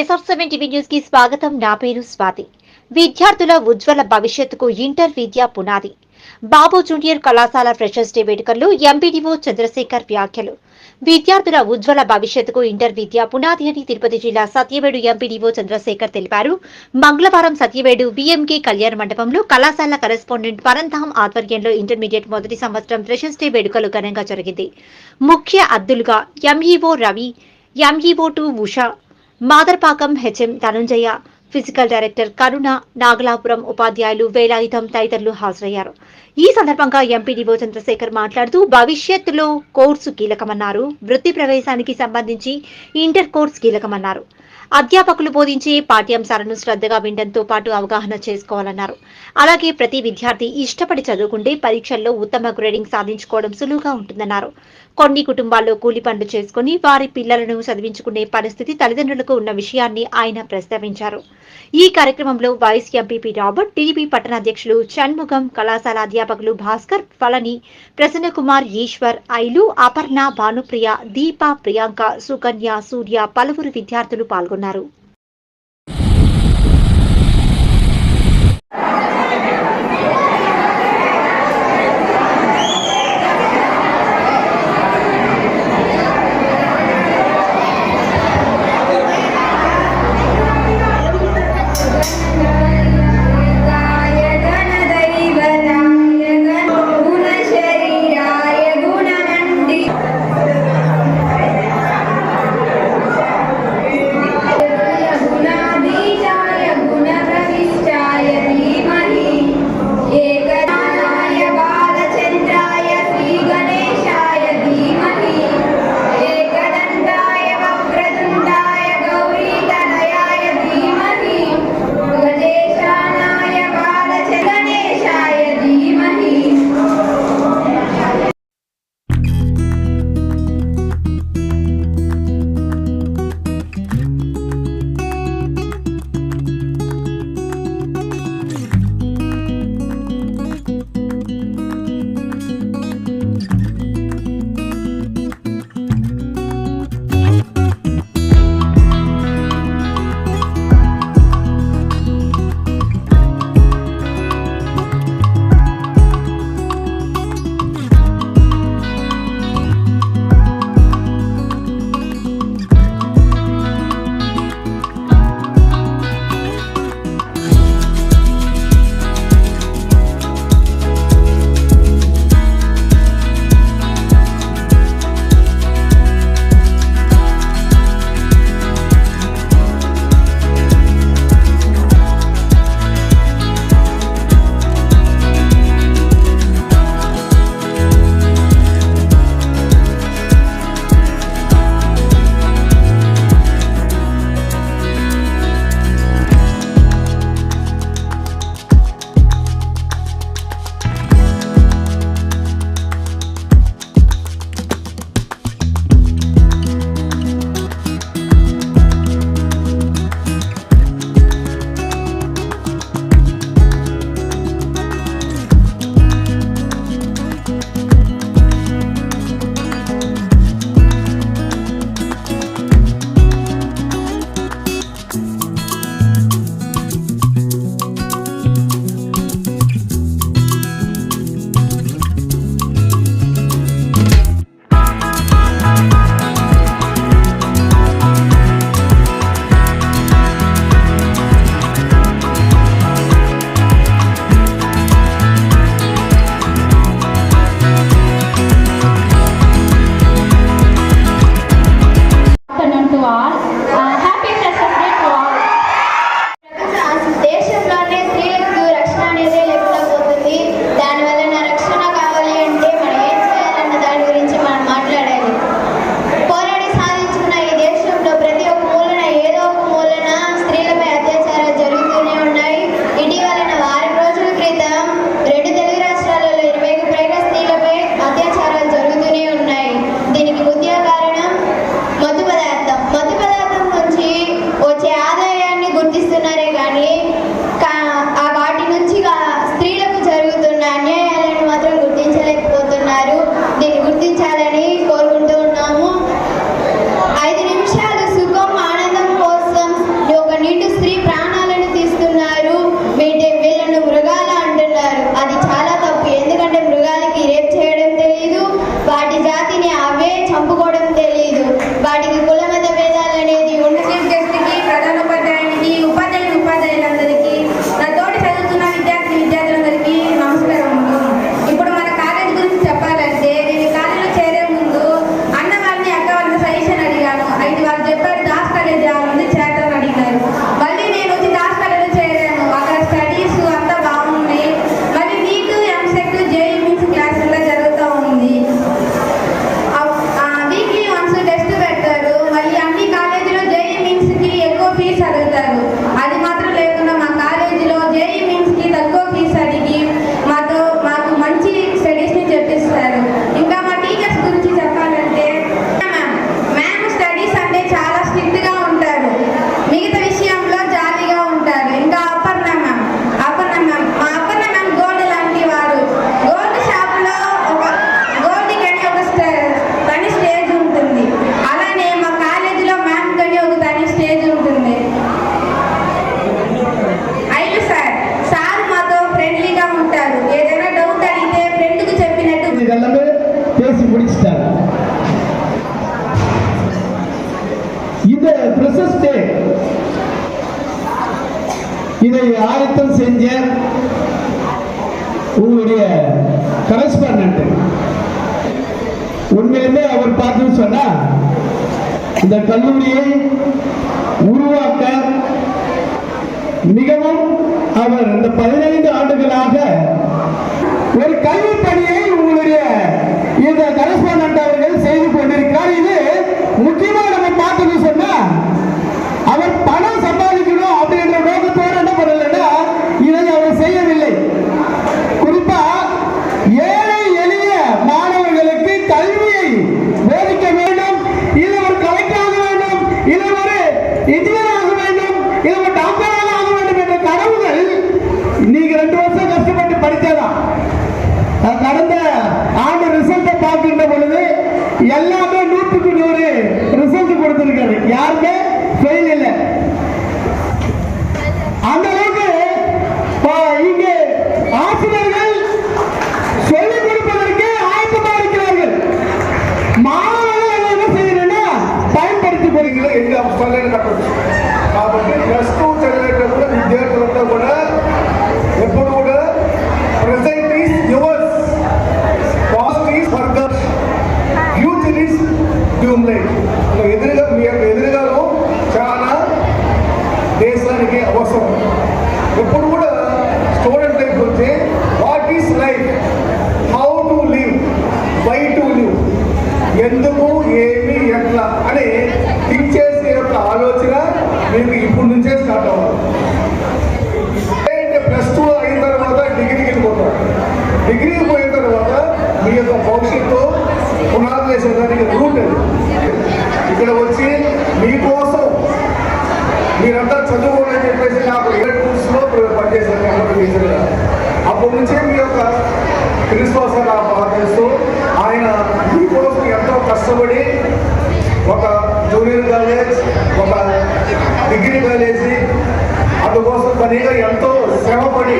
SR seven TV న్యూస్కి స్వాగతం. నా పేరు స్వాతి. విద్యార్థుల ఉజ్వల భవిష్యత్తుకు ఇంటర్ విద్య పునాది. బాబు జూనియర్ కళాశాల ఫ్రెషర్స్ డే వేడుకల్లో ఎంపీడీఓ చంద్రశేఖర్ వ్యాఖ్యలు. విద్యార్థుల ఉజ్వల భవిష్యత్తుకు ఇంటర్ విద్య పునాది అని తిరుపతి జిల్లా సత్యవేడు ఎంపీడీఓ చంద్రశేఖర్ తెలిపారు. మంగళవారం సత్యవేడు బీఎంకే కళ్యాణ మండపంలో కళాశాల కరెస్పాండెంట్ పరంధామ్ ఆధ్వర్యంలో ఇంటర్మీడియట్ మొదటి సంవత్సరం ఫ్రెషర్స్ డే వేడుకలు ఘనంగా జరిగింది. ముఖ్య అద్దులుగా MEO Ravi MEO two Usha Madarpakam HM Dhananjaya physical director Karuna Nagalapuram ఉపాధ్యాయులు వేలాయుధం తదితరులు హాజరయ్యారు. ఈ సందర్భంగా ఎంపీడీఓ చంద్రశేఖర్ మాట్లాడుతూ భవిష్యత్తులో కోర్సు కీలకమన్నారు. వృత్తి ప్రవేశానికి సంబంధించి ఇంటర్ కోర్స్ కీలకమన్నారు. అధ్యాపకులు బోధించే పాఠ్యాంశాలను శ్రద్ధగా వినడంతో పాటు అవగాహన చేసుకోవాలన్నారు. అలాగే ప్రతి విద్యార్థి ఇష్టపడి చదువుకుంటే పరీక్షల్లో ఉత్తమ గ్రేడింగ్ సాధించుకోవడం సులువుగా ఉంటుందన్నారు. కొన్ని కుటుంబాల్లో కూలి పనులు చేసుకుని వారి పిల్లలను చదివించుకునే పరిస్థితి తల్లిదండ్రులకు ఉన్న విషయాన్ని ఆయన ప్రస్తావించారు. ఈ కార్యక్రమంలో వైస్ ఎంపీపీ రాబర్ట్ టీడీపీ పట్టణ అధ్యక్షులు షణ్ముఖం కళాశాల అధ్యాపకులు భాస్కర్ ఫలని ప్రసన్నకుమార్ ఈశ్వర్ ఐలు అపర్ణ భానుప్రియ దీప ప్రియాంక సుకన్య సూర్య పలువురు విద్యార్థులు పాల్గొన్నారు. Naru. சொன்னா இந்த கல்லூரியை உருவாக்க மிகவும் அவர் இந்த பதினைந்து ஆண்டுகளாக ஒரு கல்வி பணியை டாக்டராக ஆக வேண்டும் என்ற கனவுகள் நீங்க ரெண்டு வருஷம் கஷ்டப்பட்டு படிச்சதான். அஹ் கடந்த ஆண்டு ரிசல்ட்டை பார்க்கின்ற பொழுது எல்லாமே நூற்றுக்கு நூறு ரிசல்ட் கொடுத்துருக்காரு. யாருமே మీకు ఇప్పటి నుంచే స్టార్ట్ అవ్వాలి ప్లస్ టూ అయిన తర్వాత డిగ్రీకి వెళ్ళిపోతారు డిగ్రీకి పోయిన తర్వాత మీ యొక్క భవిష్యత్తు పునాది వేసేదానికి రూట్ అది. ఇక్కడ వచ్చి మీకోసం మీరంతా చదువుకోవాలని చెప్పేసి నాకు ఎలక్ట్రిక్స్లో పనిచేశాను కంప్యూటర్ టీచర్గా అప్పటి నుంచే మీ యొక్క ప్రిన్సిపల్ సార్ ఆదేశిస్తూ ఆయన మీకోసం ఎంతో కష్టపడి ఒక జూనియర్ కాలేజ్ ఒక డిగ్రీ కాలేజీ అందుకోసం తనగా ఎంతో శ్రమపడి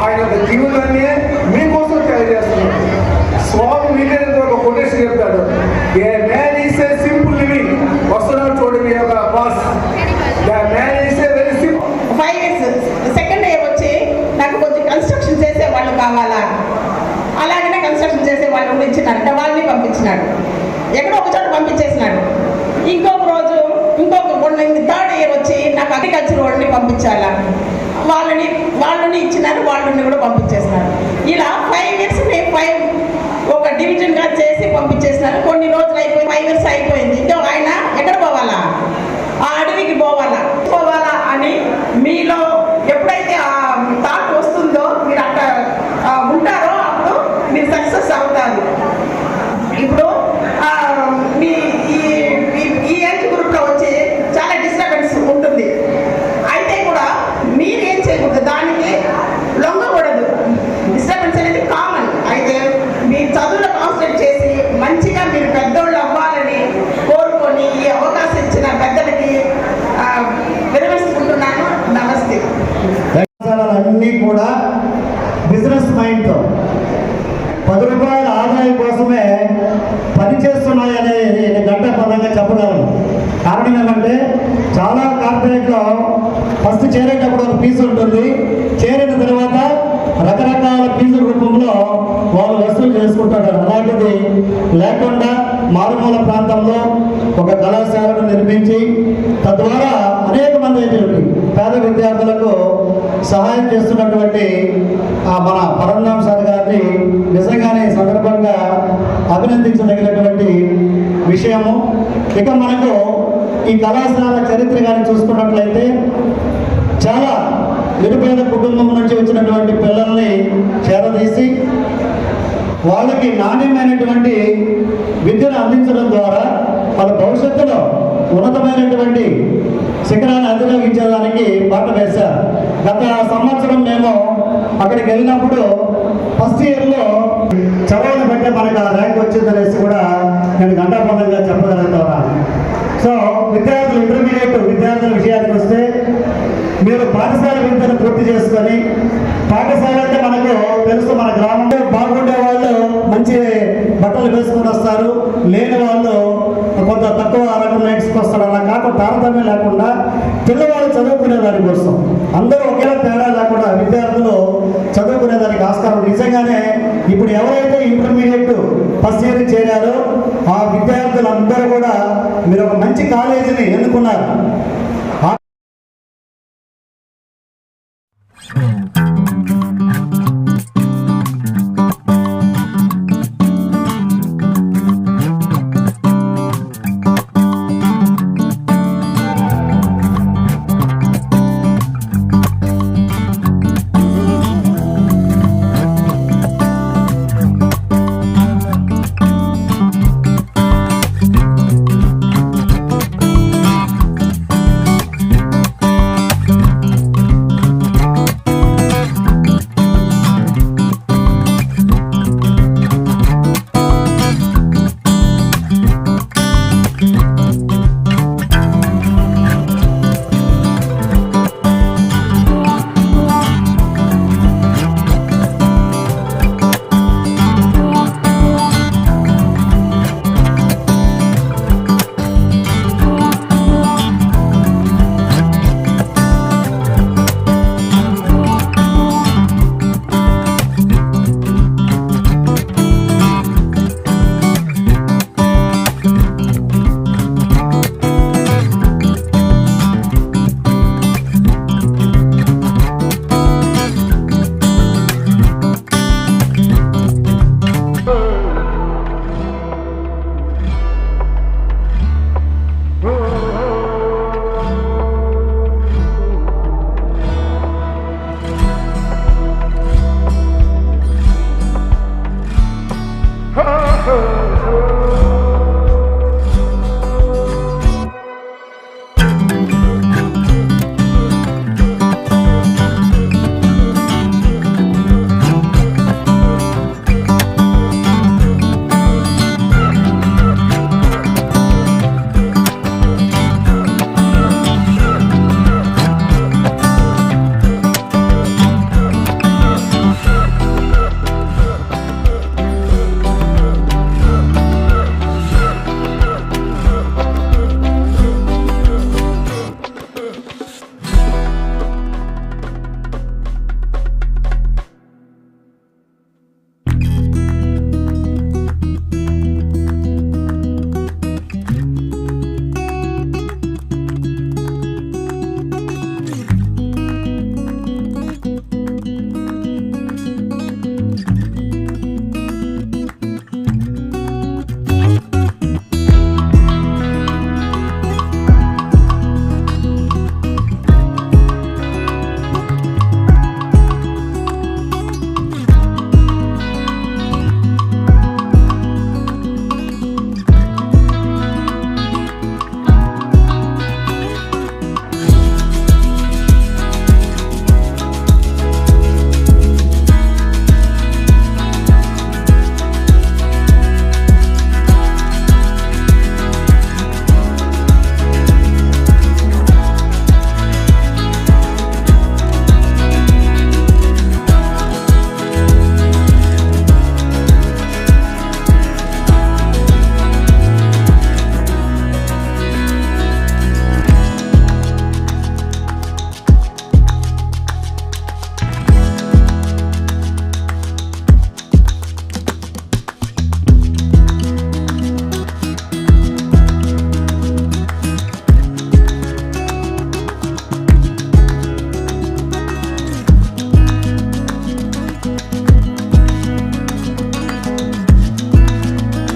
ఆయన యొక్క జీవితాన్ని మీకోసం తయారు చేస్తున్నాడు. స్వామి వివేకానంద ఒక కొటేషన్ చెప్తాడు a man is a simple living వస్తున్నాడు చూడండి మీ యొక్క boss the man is a very simple five years second year వచ్చి నాకు కొంచెం కన్స్ట్రక్షన్ చేసే వాళ్ళు కావాలా? అలాగనే కన్స్ట్రక్షన్ చేసే వాళ్ళు కూడా ఇచ్చినారంటే వాళ్ళని పంపించినాడు. ఎక్కడో ఒక చోట పంపించేసినాడు. ఇంకొక అగ్రికల్చర్ వాళ్ళని పంపించాలా? వాళ్ళని వాళ్ళని ఇచ్చినారు వాళ్ళని కూడా పంపించేసినారు ఇలా ఫైవ్ ఇయర్స్ నేను ఫైవ్ ఒక డివిజన్గా చేసి పంపించేసినారు కొన్ని రోజులు అయిపోయి ఫైవ్ ఇయర్స్ అయిపోయింది. ఇంకా ఆయన ఎక్కడ పోవాలా? ఆ అడవికి పోవాలా? పోవాలా అని మీలో కారణం చాలా కార్పొరేట్లో ఫస్ట్ చేరేటప్పుడు ఒక ఫీజు ఉంటుంది. చేరిన తర్వాత రకరకాల ఫీజుల రూపంలో వాళ్ళు వసూలు చేసుకుంటారు. అలాంటిది లేకుండా మారుమూల ప్రాంతంలో ఒక కళాశాలను నిర్మించి తద్వారా అనేక మంది అయినటువంటి పేద విద్యార్థులకు సహాయం చేస్తున్నటువంటి ఆ మన పరంధాం సార్ గారిని నిజంగానే సందర్భంగా అభినందించదగినటువంటి విషయము. ఇక మనకు ఈ కళాశాల చరిత్ర కానీ చూసుకున్నట్లయితే చాలా నిరుపేద కుటుంబం నుంచి వచ్చినటువంటి పిల్లల్ని చేరదీసి వాళ్ళకి నాణ్యమైనటువంటి విద్యను అందించడం ద్వారా వాళ్ళ భవిష్యత్తులో ఉన్నతమైనటువంటి శిఖరాన్ని అధిరోహించడానికి పాట వేశారు. గత సంవత్సరం మేము అక్కడికి వెళ్ళినప్పుడు ఫస్ట్ ఇయర్లో చదవని బట్టే మనకు ఆ ర్యాంక్ వచ్చిందనేసి కూడా నేను గంటాపదంగా చెప్పగలుగుతున్నాను సో విద్యార్థులు ఇంటర్మీడియట్ విద్యార్థుల విషయానికి వస్తే మీరు పాఠశాల విద్యను పూర్తి చేసుకొని పాఠశాల అంటే మనకు తెలుసు మన గ్రామంలో బాగుండే వాళ్ళు మంచి బట్టలు వేసుకొని వస్తారు లేని వాళ్ళు కొంత తక్కువ రకం నేర్చుకొస్తారు అలా కాకుండా తారతమ్యం లేకుండా పిల్లవాళ్ళు చదువుకునే దాని కోసం. అందరూ ఒకేలా తేడా లేకుండా విద్యార్థులు చదువుకునే దానికి ఆస్కారం. నిజంగానే ఇప్పుడు ఎవరైతే ఇంటర్మీడియట్ ఫస్ట్ ఇయర్ చేరారో ఆ విద్యార్థులందరూ కూడా మీరు ఒక మంచి కాలేజీని ఎన్నుకున్నారు.